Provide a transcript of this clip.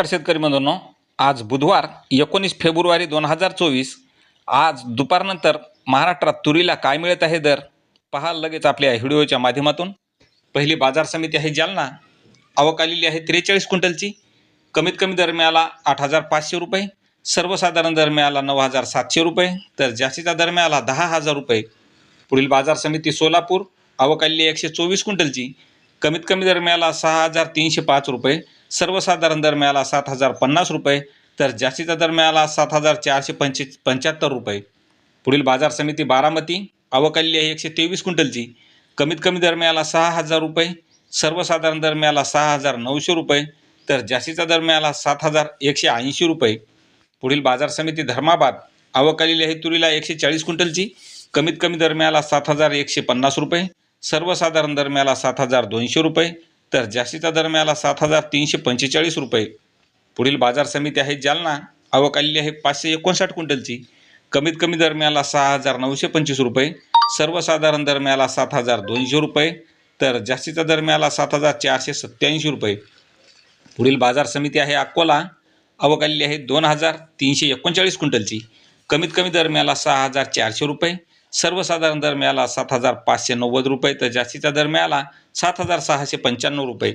नमस्कार शेतकरी बंधूंनो. आज बुधवार एकोणीस फेब्रुवारी दोन हजार चोवीस. आज दुपारनंतर महाराष्ट्रात तुरीला काय मिळत आहे दर? पहा लगेच आपल्या व्हिडिओच्या माध्यमातून. पहिली बाजार समिती आहे जालना. आवक आलेली आहे त्रेचाळीस क्विंटलची. कमीत कमी दर मिळाला आठ हजार पाचशे रुपये. सर्वसाधारण दर मिळाला नऊ हजार सातशे रुपये. तर जास्तीचा दर मिळाला दहा हजार रुपये. पुढील बाजार समिती सोलापूर. आवक आलेली एकशे चोवीस क्विंटलची. कमीत कमी दर मिळाला सहा हजार तीनशे पाच रुपये. सर्वसाधारण दर मिळाला सात हजार पन्नास रुपये तर जास्तीचा दर मिळाला सात हजार चारशे पंचे पंच्याहत्तर रुपये. पुढील बाजार समिती बारामती अवकाली आहे एकशे तेवीस क्विंटलची. कमीत कमी दर मिळाला सहा हजार रुपये सर्वसाधारण दर मिळाला सहा हजार नऊशे रुपये तर जास्तीचा दर मिळाला सात हजार एकशे ऐंशी रुपये. पुढील बाजार समिती धर्माबाद आवक आहे तुरीला एकशे चाळीस क्विंटलची. कमीत कमी दर मिळाला सात हजार एकशे पन्नास रुपये सर्वसाधारण दर मिळाला सात हजार दोनशे रुपये तर जास्तीचा दर मिळाला सात हजार तीनशे पंचेचाळीस रुपये. पुढील बाजार समिती आहे जालना. आवक आलेली आहे पाचशे एकोणसाठ क्विंटलची. कमीत कमी दर मिळाला सहा हजार नऊशे पंचवीस रुपये. सर्वसाधारण दर मिळाला सात हजार दोनशे रुपये. तर जास्तीचा दर मिळाला सात हजार चारशे सत्त्याऐंशी रुपये. पुढील बाजार समिती आहे अकोला. आवक आलेली आहे दोन हजार तीनशे एकोणचाळीस क्विंटलची. कमीत कमी दर मिळाला सहा हजार चारशे रुपये. सर्वसाधारण दर मिळाला सात हजार पाचशे नव्वद रुपये तर जास्तीचा दर मिळाला सात हजार सहाशे पंच्याण्णव रुपये.